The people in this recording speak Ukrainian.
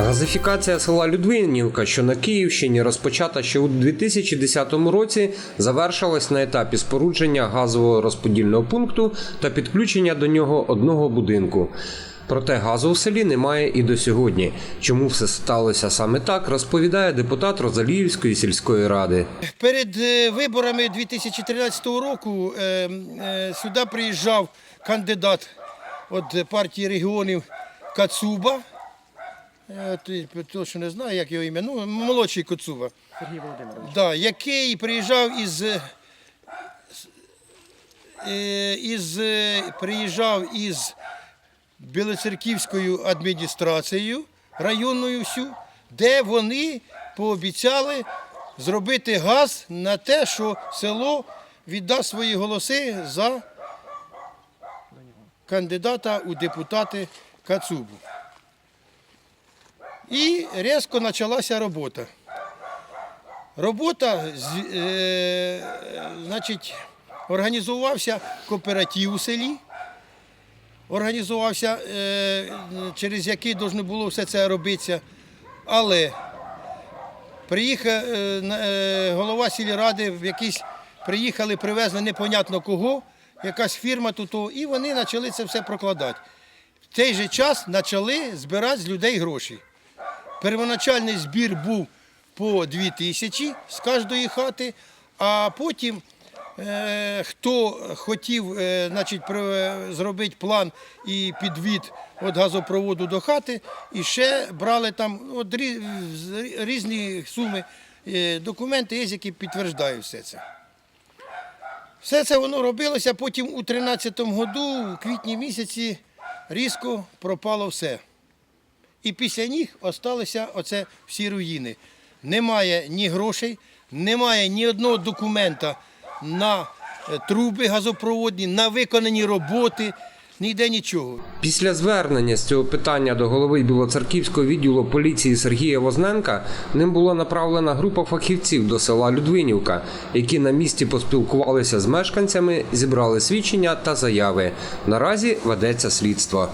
Газифікація села Людвинівка, що на Київщині, розпочата ще у 2010 році, завершилась на етапі спорудження газового розподільного пункту та підключення до нього одного будинку. Проте газу в селі немає і до сьогодні. Чому все сталося саме так, розповідає депутат Розаліївської сільської ради. Перед е, виборами 2013 року е, е, сюди приїжджав кандидат від партії регіонів Кацуба. Е, то- Точно не знаю, як його ім'я. Ну, молодший Кацуба. Сергій Володимирович. Да, який приїжджав із, е, е, із, приїжджав із Білоцерківською адміністрацією районною всю, де вони пообіцяли зробити газ на те, що село віддасть свої голоси за кандидата у депутати Кацубу. І різко почалася робота. Робота, е, значить, організувався кооператив у селі, організувався, е, через який повинно було все це робитися. Але приїхав е, голова сільради, в якийсь приїхали, привезли непонятно кого, якась фірма тут, і вони почали це все прокладати. В той же час почали збирати з людей гроші. Первоначальний збір був по 2 тисячі з кожної хати, а потім е, хто хотів е, значить, зробити план і підвід від газопроводу до хати, і ще брали там от, різні суми. Е, Документи є, які підтверджують все це. Все це воно робилося, потім у 13-му году, у квітні місяці, різко пропало все. І після них осталися оце всі руїни. Немає ні грошей, немає ні одного документа на е, труби газопроводні, на виконані роботи, ніде нічого. Після звернення з цього питання до голови Білоцерківського відділу поліції Сергія Возненка ним була направлена група фахівців до села Людвинівка, які на місці поспілкувалися з мешканцями, зібрали свідчення та заяви. Наразі ведеться слідство.